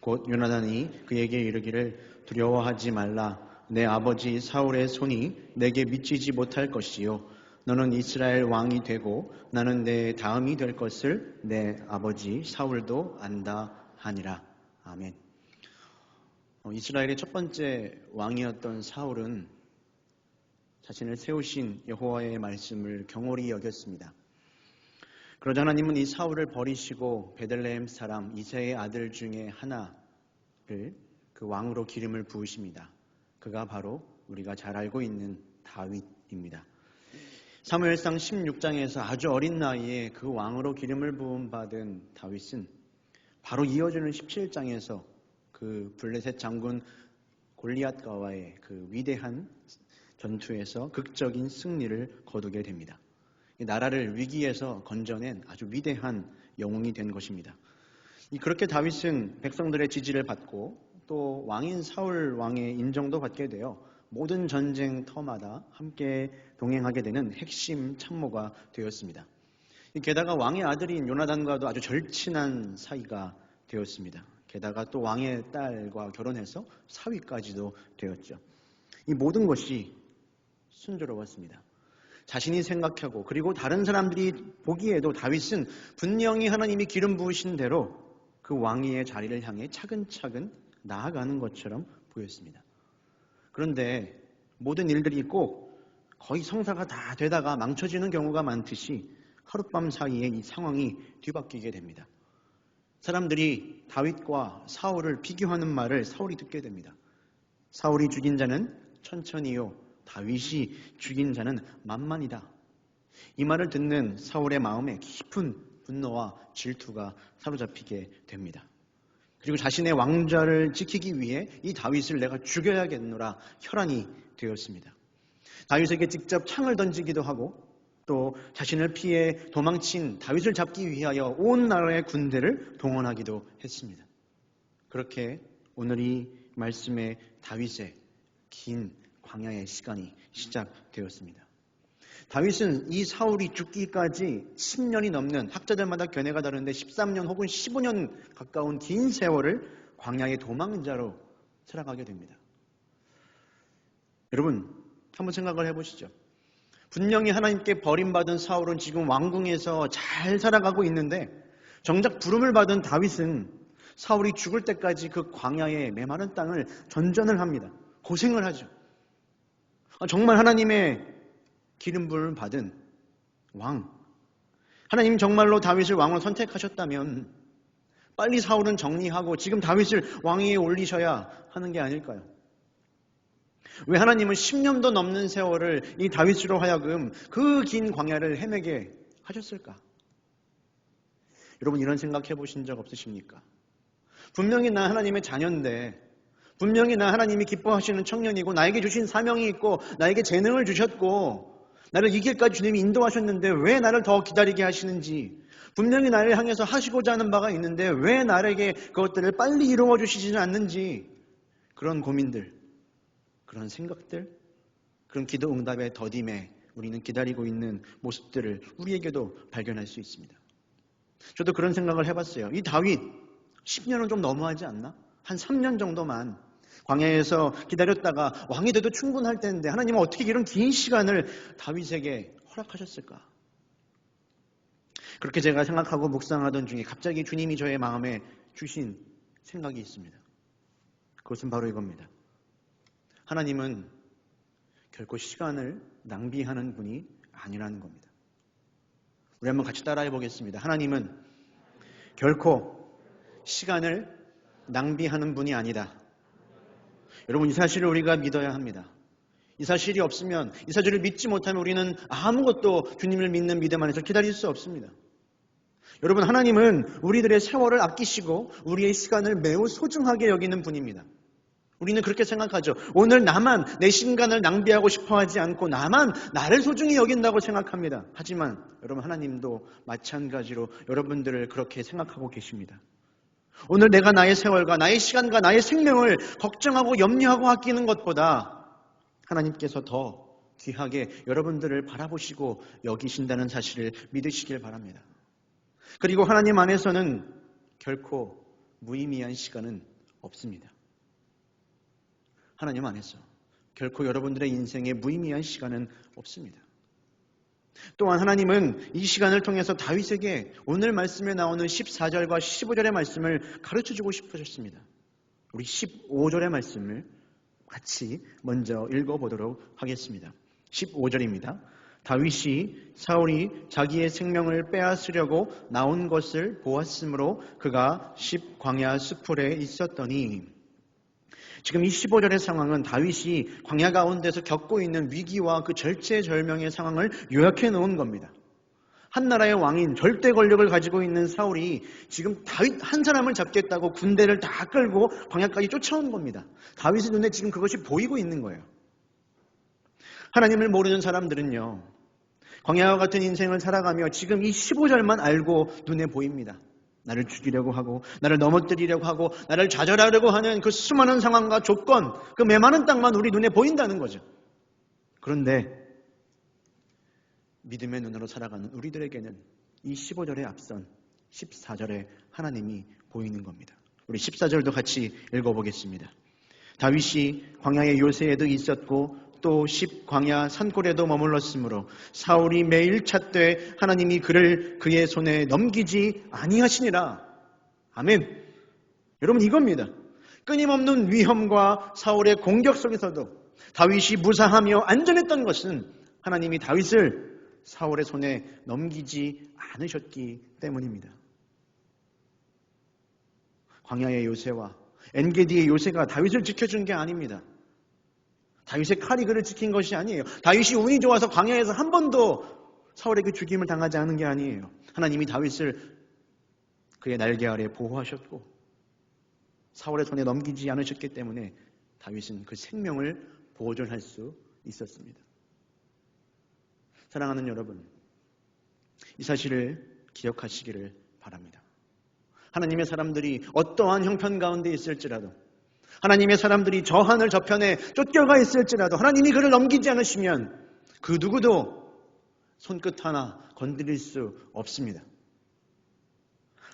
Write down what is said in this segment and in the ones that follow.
곧 요나단이 그에게 이르기를 두려워하지 말라 내 아버지 사울의 손이 내게 미치지 못할 것이요 너는 이스라엘 왕이 되고 나는 내 다음이 될 것을 내 아버지 사울도 안다 하니라 아멘. 어, 이스라엘의 첫 번째 왕이었던 사울은 자신을 세우신 여호와의 말씀을 경홀히 여겼습니다. 그러자 하나님은 이 사울을 버리시고 베들레헴 사람 이세의 아들 중에 하나를 그 왕으로 기름을 부으십니다. 그가 바로 우리가 잘 알고 있는 다윗입니다. 사무엘상 16장에서 아주 어린 나이에 그 왕으로 기름을 부음 받은 다윗은 바로 이어지는 17장에서 그 블레셋 장군 골리앗과의 그 위대한 전투에서 극적인 승리를 거두게 됩니다. 나라를 위기에서 건져낸 아주 위대한 영웅이 된 것입니다. 그렇게 다윗은 백성들의 지지를 받고 또 왕인 사울 왕의 인정도 받게 되어 모든 전쟁 터마다 함께 동행하게 되는 핵심 참모가 되었습니다. 게다가 왕의 아들인 요나단과도 아주 절친한 사이가 되었습니다. 게다가 또 왕의 딸과 결혼해서 사위까지도 되었죠. 이 모든 것이 순조로웠습니다. 자신이 생각하고 그리고 다른 사람들이 보기에도 다윗은 분명히 하나님이 기름 부으신 대로 그 왕위의 자리를 향해 차근차근 나아가는 것처럼 보였습니다. 그런데 모든 일들이 꼭 거의 성사가 다 되다가 망쳐지는 경우가 많듯이 하룻밤 사이에 이 상황이 뒤바뀌게 됩니다. 사람들이 다윗과 사울을 비교하는 말을 사울이 듣게 됩니다. 사울이 죽인 자는 천천히요. 다윗이 죽인 자는 만만이다. 이 말을 듣는 사울의 마음에 깊은 분노와 질투가 사로잡히게 됩니다. 그리고 자신의 왕좌를 지키기 위해 이 다윗을 내가 죽여야겠노라 혈안이 되었습니다. 다윗에게 직접 창을 던지기도 하고 또 자신을 피해 도망친 다윗을 잡기 위하여 온 나라의 군대를 동원하기도 했습니다. 그렇게 오늘 이 말씀의 다윗의 긴 광야의 시간이 시작되었습니다. 다윗은 이 사울이 죽기까지 10년이 넘는 학자들마다 견해가 다른데 13년 혹은 15년 가까운 긴 세월을 광야의 도망자로 살아가게 됩니다. 여러분, 한번 생각을 해보시죠. 분명히 하나님께 버림받은 사울은 지금 왕궁에서 잘 살아가고 있는데 정작 부름을 받은 다윗은 사울이 죽을 때까지 그 광야의 메마른 땅을 전전을 합니다. 고생을 하죠. 아, 정말 하나님의 기름 부음을 받은 왕. 하나님 정말로 다윗을 왕으로 선택하셨다면 빨리 사울은 정리하고 지금 다윗을 왕위에 올리셔야 하는 게 아닐까요? 왜 하나님은 10년도 넘는 세월을 이 다윗으로 하여금 그 긴 광야를 헤매게 하셨을까? 여러분 이런 생각 해보신 적 없으십니까? 분명히 나 하나님의 자녀인데 분명히 나 하나님이 기뻐하시는 청년이고 나에게 주신 사명이 있고 나에게 재능을 주셨고 나를 이 길까지 주님이 인도하셨는데 왜 나를 더 기다리게 하시는지 분명히 나를 향해서 하시고자 하는 바가 있는데 왜 나에게 그것들을 빨리 이루어 주시지는 않는지 그런 고민들 그런 생각들 그런 기도 응답의 더딤에 우리는 기다리고 있는 모습들을 우리에게도 발견할 수 있습니다. 저도 그런 생각을 해봤어요. 이 다윗 10년은 좀 너무하지 않나? 한 3년 정도만 광야에서 기다렸다가 왕이 돼도 충분할 텐데 하나님은 어떻게 이런 긴 시간을 다윗에게 허락하셨을까? 그렇게 제가 생각하고 묵상하던 중에 갑자기 주님이 저의 마음에 주신 생각이 있습니다. 그것은 바로 이겁니다. 하나님은 결코 시간을 낭비하는 분이 아니라는 겁니다. 우리 한번 같이 따라해 보겠습니다. 하나님은 결코 시간을 낭비하는 분이 아니다. 여러분 이 사실을 우리가 믿어야 합니다. 이 사실이 없으면 이 사실을 믿지 못하면 우리는 아무것도 주님을 믿는 믿음 안에서 기다릴 수 없습니다. 여러분 하나님은 우리들의 세월을 아끼시고 우리의 시간을 매우 소중하게 여기는 분입니다. 우리는 그렇게 생각하죠. 오늘 나만 내 시간을 낭비하고 싶어 하지 않고 나만 나를 소중히 여긴다고 생각합니다. 하지만 여러분 하나님도 마찬가지로 여러분들을 그렇게 생각하고 계십니다. 오늘 내가 나의 세월과 나의 시간과 나의 생명을 걱정하고 염려하고 아끼는 것보다 하나님께서 더 귀하게 여러분들을 바라보시고 여기신다는 사실을 믿으시길 바랍니다. 그리고 하나님 안에서는 결코 무의미한 시간은 없습니다. 하나님 안에서 결코 여러분들의 인생에 무의미한 시간은 없습니다. 또한 하나님은 이 시간을 통해서 다윗에게 오늘 말씀에 나오는 14절과 15절의 말씀을 가르쳐 주고 싶으셨습니다. 우리 15절의 말씀을 같이 먼저 읽어 보도록 하겠습니다. 15절입니다. 다윗이 사울이 자기의 생명을 빼앗으려고 나온 것을 보았으므로 그가 십 광야 수풀에 있었더니 지금 이 15절의 상황은 다윗이 광야 가운데서 겪고 있는 위기와 그 절체절명의 상황을 요약해 놓은 겁니다. 한 나라의 왕인 절대 권력을 가지고 있는 사울이 지금 다윗 한 사람을 잡겠다고 군대를 다 끌고 광야까지 쫓아온 겁니다. 다윗의 눈에 지금 그것이 보이고 있는 거예요. 하나님을 모르는 사람들은요. 광야와 같은 인생을 살아가며 지금 이 15절만 알고 눈에 보입니다. 나를 죽이려고 하고 나를 넘어뜨리려고 하고 나를 좌절하려고 하는 그 수많은 상황과 조건 그 메마른 땅만 우리 눈에 보인다는 거죠. 그런데 믿음의 눈으로 살아가는 우리들에게는 이 15절에 앞선 14절에 하나님이 보이는 겁니다. 우리 14절도 같이 읽어보겠습니다. 다윗이 광야의 요새에도 있었고 또 십광야 산골에도 머물렀으므로 사울이 매일 찾되 하나님이 그를 그의 손에 넘기지 아니하시니라. 아멘. 여러분 이겁니다. 끊임없는 위험과 사울의 공격 속에서도 다윗이 무사하며 안전했던 것은 하나님이 다윗을 사울의 손에 넘기지 않으셨기 때문입니다. 광야의 요새와 엔게디의 요새가 다윗을 지켜준 게 아닙니다. 다윗의 칼이 그를 지킨 것이 아니에요. 다윗이 운이 좋아서 광야에서 한 번도 사울에게 죽임을 당하지 않은 게 아니에요. 하나님이 다윗을 그의 날개 아래 보호하셨고 사울의 손에 넘기지 않으셨기 때문에 다윗은 그 생명을 보존할 수 있었습니다. 사랑하는 여러분, 이 사실을 기억하시기를 바랍니다. 하나님의 사람들이 어떠한 형편 가운데 있을지라도 하나님의 사람들이 저 하늘 저편에 쫓겨가 있을지라도 하나님이 그를 넘기지 않으시면 그 누구도 손끝 하나 건드릴 수 없습니다.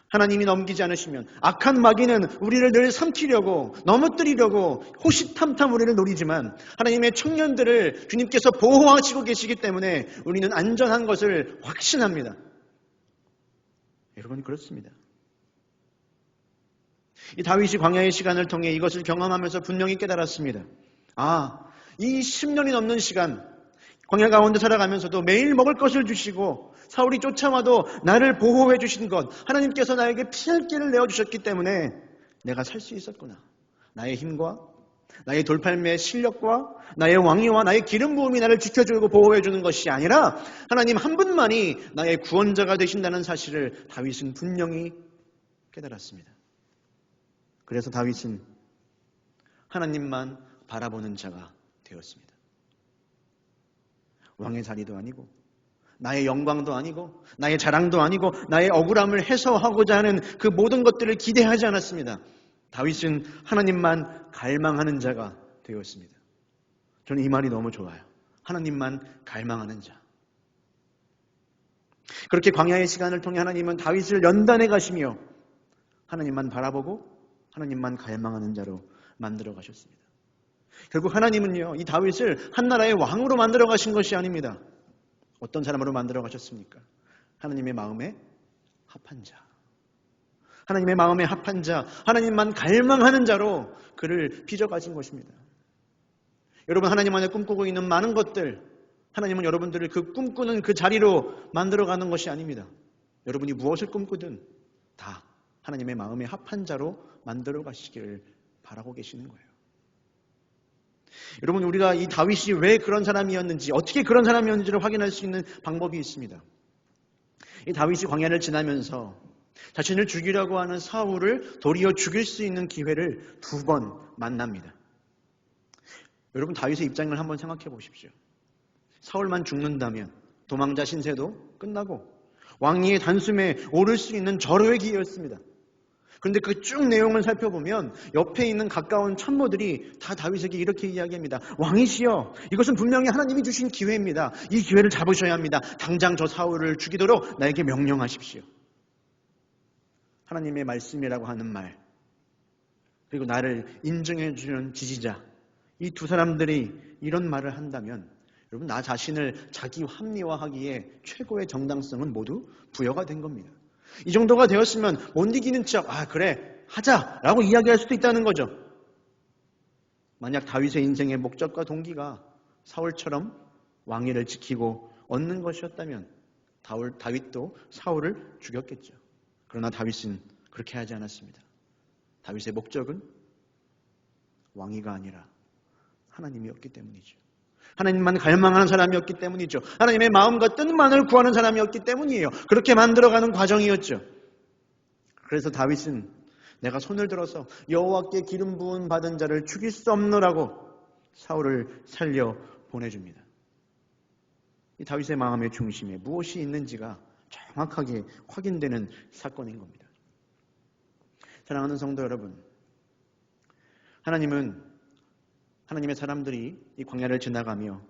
하나님이 넘기지 않으시면 악한 마귀는 우리를 늘 삼키려고 넘어뜨리려고 호시탐탐 우리를 노리지만 하나님의 청년들을 주님께서 보호하시고 계시기 때문에 우리는 안전한 것을 확신합니다. 여러분 그렇습니다. 이 다윗이 광야의 시간을 통해 이것을 경험하면서 분명히 깨달았습니다. 아, 이 10년이 넘는 시간, 광야 가운데 살아가면서도 매일 먹을 것을 주시고 사울이 쫓아와도 나를 보호해 주신 것, 하나님께서 나에게 피할 길을 내어 주셨기 때문에 내가 살 수 있었구나. 나의 힘과 나의 돌팔매의 실력과 나의 왕위와 나의 기름 부음이 나를 지켜주고 보호해 주는 것이 아니라 하나님 한 분만이 나의 구원자가 되신다는 사실을 다윗은 분명히 깨달았습니다. 그래서 다윗은 하나님만 바라보는 자가 되었습니다. 왕의 자리도 아니고 나의 영광도 아니고 나의 자랑도 아니고 나의 억울함을 해소하고자 하는 그 모든 것들을 기대하지 않았습니다. 다윗은 하나님만 갈망하는 자가 되었습니다. 저는 이 말이 너무 좋아요. 하나님만 갈망하는 자. 그렇게 광야의 시간을 통해 하나님은 다윗을 연단해 가시며 하나님만 바라보고 하나님만 갈망하는 자로 만들어 가셨습니다. 결국 하나님은요, 이 다윗을 한 나라의 왕으로 만들어 가신 것이 아닙니다. 어떤 사람으로 만들어 가셨습니까? 하나님의 마음에 합한 자. 하나님의 마음에 합한 자, 하나님만 갈망하는 자로 그를 빚어 가진 것입니다. 여러분, 하나님 안에 꿈꾸고 있는 많은 것들, 하나님은 여러분들을 그 꿈꾸는 그 자리로 만들어 가는 것이 아닙니다. 여러분이 무엇을 꿈꾸든 다 하나님의 마음에 합한 자로 만들어 가시기를 바라고 계시는 거예요. 여러분 우리가 이 다윗이 왜 그런 사람이었는지 어떻게 그런 사람이었는지를 확인할 수 있는 방법이 있습니다. 이 다윗이 광야를 지나면서 자신을 죽이려고 하는 사울을 도리어 죽일 수 있는 기회를 두 번 만납니다. 여러분 다윗의 입장을 한번 생각해 보십시오. 사울만 죽는다면 도망자 신세도 끝나고 왕위의 단숨에 오를 수 있는 절호의 기회였습니다. 그런데 그 쭉 내용을 살펴보면 옆에 있는 가까운 참모들이 다 다윗에게 이렇게 이야기합니다. 왕이시여, 이것은 분명히 하나님이 주신 기회입니다. 이 기회를 잡으셔야 합니다. 당장 저 사울을 죽이도록 나에게 명령하십시오. 하나님의 말씀이라고 하는 말, 그리고 나를 인정해 주는 지지자, 이 두 사람들이 이런 말을 한다면 여러분 나 자신을 자기 합리화하기에 최고의 정당성은 모두 부여가 된 겁니다. 이 정도가 되었으면 못 이기는 척, 아, 그래, 하자 라고 이야기할 수도 있다는 거죠. 만약 다윗의 인생의 목적과 동기가 사울처럼 왕위를 지키고 얻는 것이었다면 다윗도 사울을 죽였겠죠. 그러나 다윗은 그렇게 하지 않았습니다. 다윗의 목적은 왕위가 아니라 하나님이었기 때문이죠. 하나님만 갈망하는 사람이었기 때문이죠. 하나님의 마음과 뜻만을 구하는 사람이었기 때문이에요. 그렇게 만들어가는 과정이었죠. 그래서 다윗은 내가 손을 들어서 여호와께 기름 부은 받은 자를 죽일 수 없노라고 사울을 살려 보내줍니다. 이 다윗의 마음의 중심에 무엇이 있는지가 정확하게 확인되는 사건인 겁니다. 사랑하는 성도 여러분, 하나님은 하나님의 사람들이 이 광야를 지나가며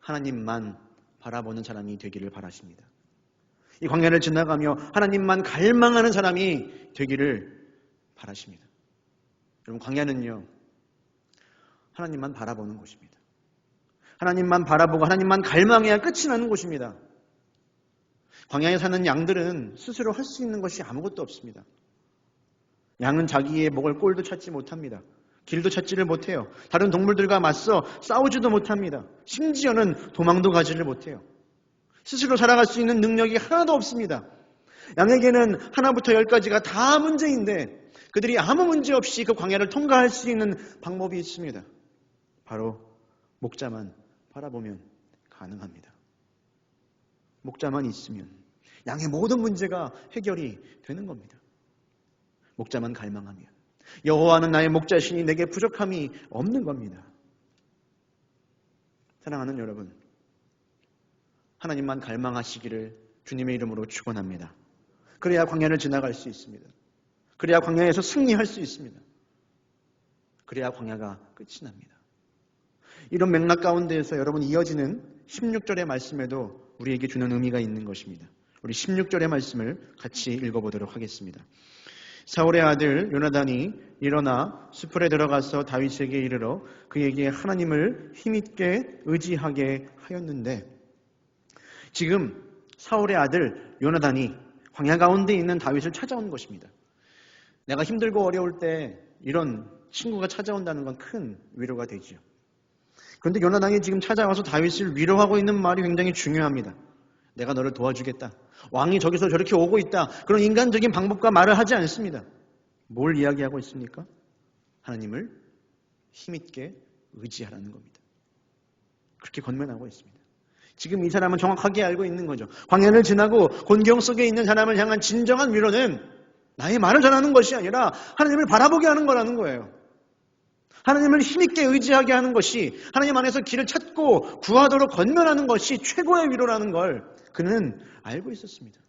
하나님만 바라보는 사람이 되기를 바라십니다. 이 광야를 지나가며 하나님만 갈망하는 사람이 되기를 바라십니다. 여러분, 광야는요, 하나님만 바라보는 곳입니다. 하나님만 바라보고 하나님만 갈망해야 끝이 나는 곳입니다. 광야에 사는 양들은 스스로 할 수 있는 것이 아무것도 없습니다. 양은 자기의 먹을 꼴도 찾지 못합니다. 길도 찾지를 못해요. 다른 동물들과 맞서 싸우지도 못합니다. 심지어는 도망도 가지를 못해요. 스스로 살아갈 수 있는 능력이 하나도 없습니다. 양에게는 하나부터 열까지가 다 문제인데 그들이 아무 문제 없이 그 광야를 통과할 수 있는 방법이 있습니다. 바로 목자만 바라보면 가능합니다. 목자만 있으면 양의 모든 문제가 해결이 되는 겁니다. 목자만 갈망하면 여호와는 나의 목자시니 내게 부족함이 없는 겁니다. 사랑하는 여러분, 하나님만 갈망하시기를 주님의 이름으로 축원합니다. 그래야 광야를 지나갈 수 있습니다. 그래야 광야에서 승리할 수 있습니다. 그래야 광야가 끝이 납니다. 이런 맥락 가운데에서 여러분 이어지는 16절의 말씀에도 우리에게 주는 의미가 있는 것입니다. 우리 16절의 말씀을 같이 읽어보도록 하겠습니다. 사울의 아들 요나단이 일어나 수풀에 들어가서 다윗에게 이르러 그에게 하나님을 힘있게 의지하게 하였는데 지금 사울의 아들 요나단이 광야 가운데 있는 다윗을 찾아온 것입니다. 내가 힘들고 어려울 때 이런 친구가 찾아온다는 건 큰 위로가 되죠. 그런데 요나단이 지금 찾아와서 다윗을 위로하고 있는 말이 굉장히 중요합니다. 내가 너를 도와주겠다. 왕이 저기서 저렇게 오고 있다. 그런 인간적인 방법과 말을 하지 않습니다. 뭘 이야기하고 있습니까? 하나님을 힘있게 의지하라는 겁니다. 그렇게 건면하고 있습니다. 지금 이 사람은 정확하게 알고 있는 거죠. 광야를 지나고 곤경 속에 있는 사람을 향한 진정한 위로는 나의 말을 전하는 것이 아니라 하나님을 바라보게 하는 거라는 거예요. 하나님을 힘있게 의지하게 하는 것이 하나님 안에서 길을 찾고 구하도록 건면하는 것이 최고의 위로라는 걸 그는 알고 있었습니다.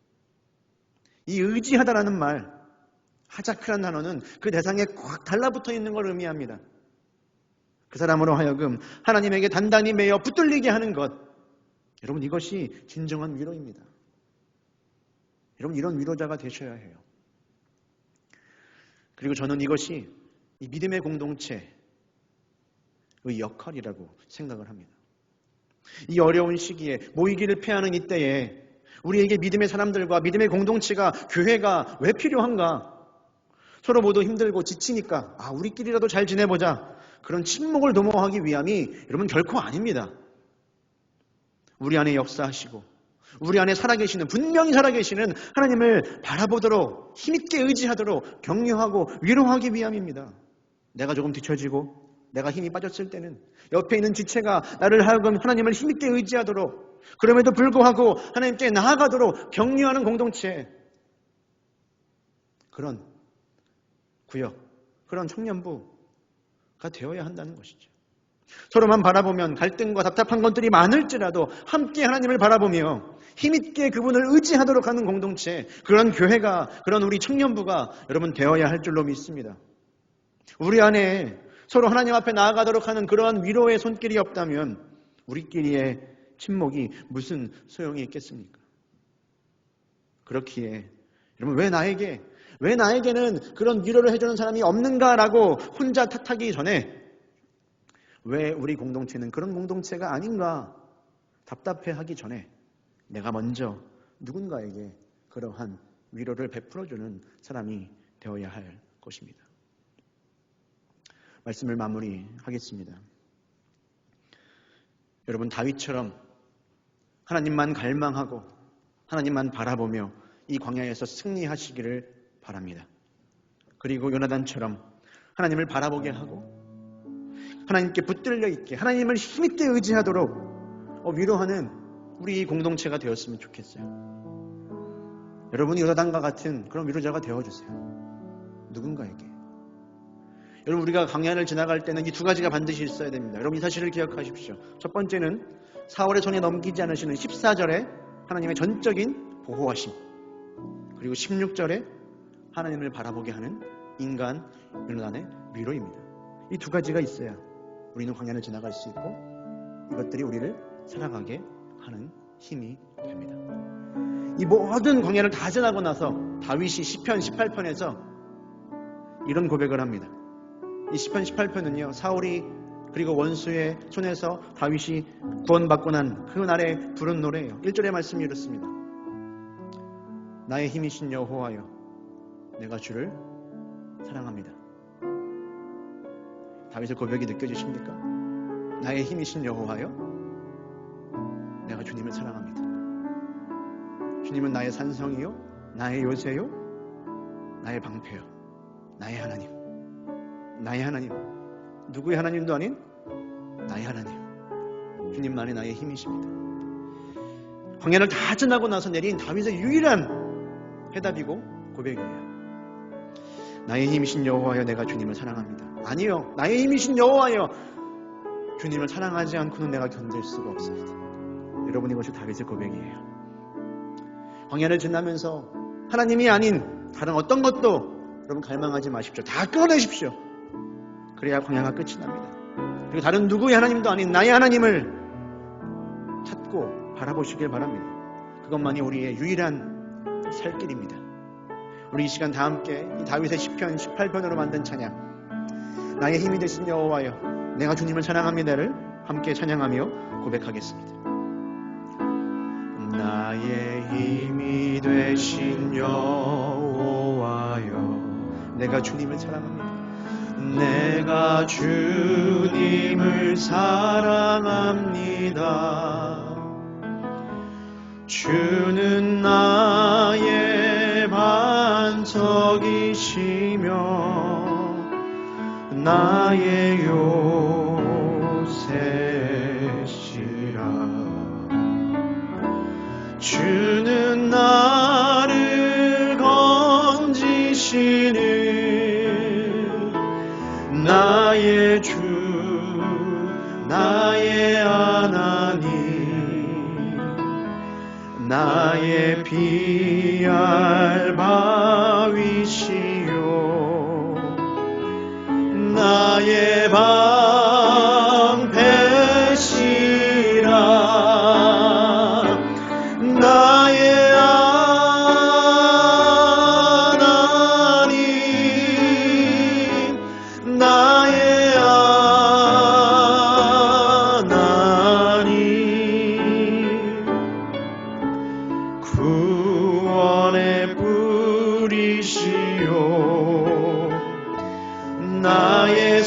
이 의지하다라는 말, 하자크란 단어는 그 대상에 꽉 달라붙어 있는 걸 의미합니다. 그 사람으로 하여금 하나님에게 단단히 매여 붙들리게 하는 것. 여러분 이것이 진정한 위로입니다. 여러분 이런 위로자가 되셔야 해요. 그리고 저는 이것이 이 믿음의 공동체의 역할이라고 생각을 합니다. 이 어려운 시기에 모이기를 패하는 이때에 우리에게 믿음의 사람들과 믿음의 공동체가 교회가 왜 필요한가? 서로 모두 힘들고 지치니까 아 우리끼리라도 잘 지내보자 그런 침묵을 도모하기 위함이 여러분 결코 아닙니다. 우리 안에 역사하시고 우리 안에 살아계시는 분명히 살아계시는 하나님을 바라보도록 힘있게 의지하도록 격려하고 위로하기 위함입니다. 내가 조금 뒤처지고 내가 힘이 빠졌을 때는 옆에 있는 지체가 나를 하여금 하나님을 힘있게 의지하도록 그럼에도 불구하고 하나님께 나아가도록 격려하는 공동체 그런 구역 그런 청년부가 되어야 한다는 것이죠. 서로만 바라보면 갈등과 답답한 것들이 많을지라도 함께 하나님을 바라보며 힘있게 그분을 의지하도록 하는 공동체, 그런 교회가, 그런 우리 청년부가 여러분 되어야 할 줄로 믿습니다. 우리 안에 서로 하나님 앞에 나아가도록 하는 그러한 위로의 손길이 없다면 우리끼리의 침묵이 무슨 소용이 있겠습니까? 그렇기에 여러분 왜 나에게 왜 나에게는 그런 위로를 해주는 사람이 없는가라고 혼자 탓하기 전에 왜 우리 공동체는 그런 공동체가 아닌가 답답해하기 전에 내가 먼저 누군가에게 그러한 위로를 베풀어주는 사람이 되어야 할 것입니다. 말씀을 마무리하겠습니다. 여러분 다윗처럼 하나님만 갈망하고 하나님만 바라보며 이 광야에서 승리하시기를 바랍니다. 그리고 요나단처럼 하나님을 바라보게 하고 하나님께 붙들려 있게 하나님을 힘있게 의지하도록 어, 위로하는 우리 공동체가 되었으면 좋겠어요. 여러분이 요나단과 같은 그런 위로자가 되어주세요. 누군가에게. 여러분 우리가 강야를 지나갈 때는 이 두 가지가 반드시 있어야 됩니다. 여러분 이 사실을 기억하십시오. 첫 번째는 4월의 손에 넘기지 않으시는 14절에 하나님의 전적인 보호하심 그리고 16절에 하나님을 바라보게 하는 인간 윤단의 위로입니다. 이 두 가지가 있어야 우리는 광야를 지나갈 수 있고 이것들이 우리를 살아가게 하는 힘이 됩니다. 이 모든 광야를 다 지나고 나서 다윗이 시편 18편에서 이런 고백을 합니다. 이 시편 18편은요. 사울이 그리고 원수의 손에서 다윗이 구원받고 난 그 날에 부른 노래예요. 1절의 말씀이 이렇습니다. 나의 힘이신 여호와여 내가 주를 사랑합니다. 다윗의 고백이 느껴지십니까? 나의 힘이신 여호와여 내가 주님을 사랑합니다. 주님은 나의 산성이요 나의 요새요 나의 방패요 나의 하나님 나의 하나님 누구의 하나님도 아닌 나의 하나님 주님만이 나의 힘이십니다. 광야를 다 지나고 나서 내린 다윗의 유일한 해답이고 고백이에요. 나의 힘이신 여호와여 내가 주님을 사랑합니다. 아니요. 나의 힘이신 여호와여 주님을 사랑하지 않고는 내가 견딜 수가 없습니다. 여러분 이것이 다윗의 고백이에요. 광야를 지나면서 하나님이 아닌 다른 어떤 것도 여러분 갈망하지 마십시오. 다 끊어내십시오. 그래야 광야가 끝이 납니다. 그리고 다른 누구의 하나님도 아닌 나의 하나님을 찾고 바라보시길 바랍니다. 그것만이 우리의 유일한 살 길입니다. 우리 이 시간 다 함께 이 다윗의 시편 18편으로 만든 찬양 나의 힘이 되신 여호와여 내가 주님을 찬양합니다를 함께 찬양하며 고백하겠습니다. 나의 힘이 되신 여호와여 내가 주님을 사랑합니다. 내가 주님을 사랑합니다. 주는 나의 반석이시며 나의 요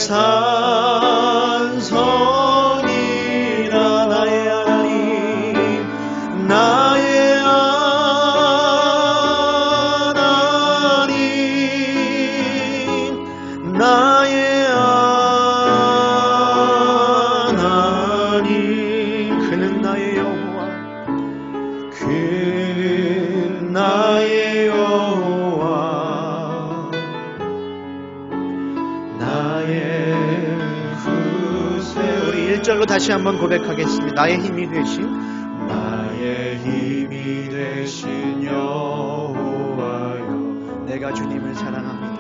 나의 다시 한번 고백하겠습니다. 나의 힘이 되신 나의 힘이 되신 여호와여 내가 주님을 사랑합니다.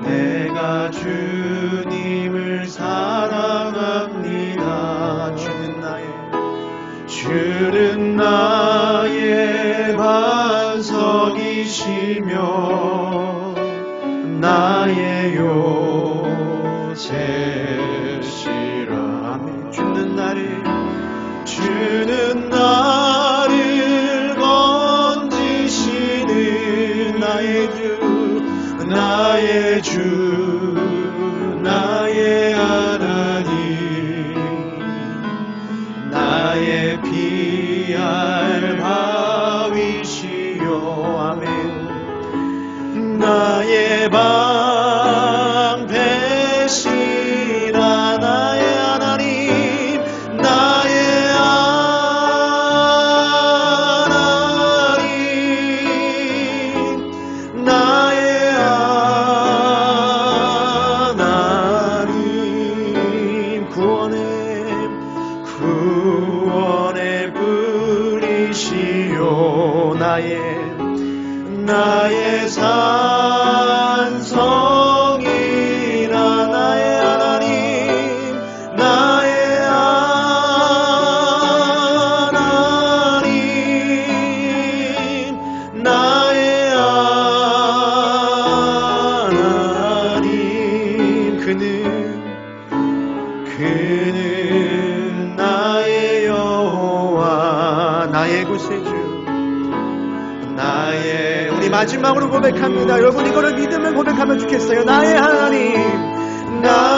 내가 주님을 사랑합니다 주는 나의 주는 나의 반석이시며 나의 요새 나의 방패시 구세주 나의 우리 마지막으로 고백합니다. 여러분 이거를 믿으면 고백하면 좋겠어요. 나의 하나님 나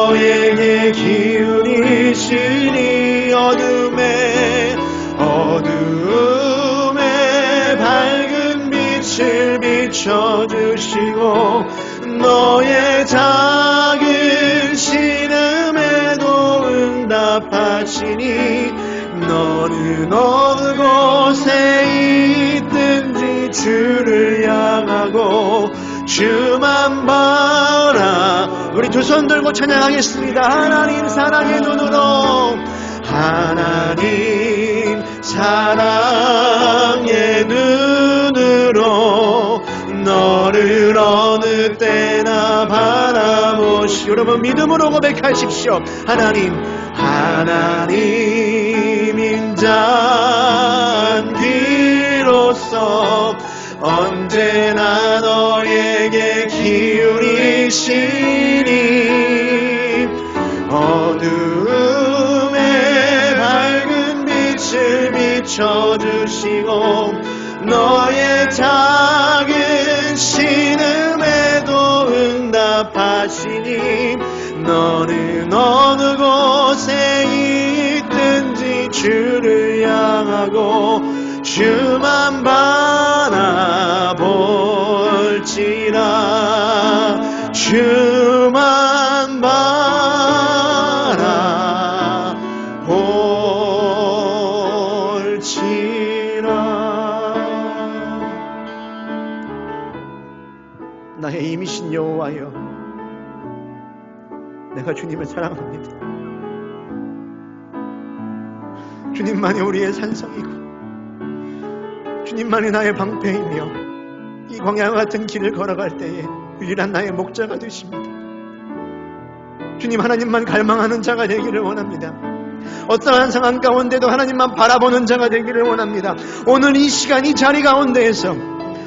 비춰주시고 너의 작은 신음에도 응답하시니 너는 어느 곳에 있든지 주를 향하고 주만 바라. 우리 두 손 들고 찬양하겠습니다. 하나님 사랑의 눈으로. 하나님 사랑의 눈 때나 바라보시. 여러분 믿음으로 고백하십시오. 하나님 하나님 인자한 귀로서 언제나 너에게 기울이시 너는 어느 곳에 있든지 주를 향하고 주만 바라볼지라. 주만 바라볼지라. 나의 임이신 여호와여 내가 주님을 사랑합니다. 주님만이 우리의 산성이고 주님만이 나의 방패이며 이 광야 같은 길을 걸어갈 때에 유일한 나의 목자가 되십니다. 주님 하나님만 갈망하는 자가 되기를 원합니다. 어떠한 상황 가운데도 하나님만 바라보는 자가 되기를 원합니다. 오늘 이 시간 이 자리 가운데에서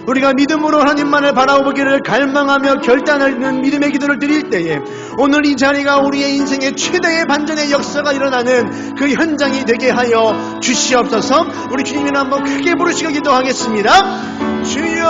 우리가 믿음으로 하나님만을 바라보기를 갈망하며 결단하는 믿음의 기도를 드릴 때에 오늘 이 자리가 우리의 인생의 최대의 반전의 역사가 일어나는 그 현장이 되게 하여 주시옵소서 우리 주님을 한번 크게 부르시고 기도하겠습니다. 주여!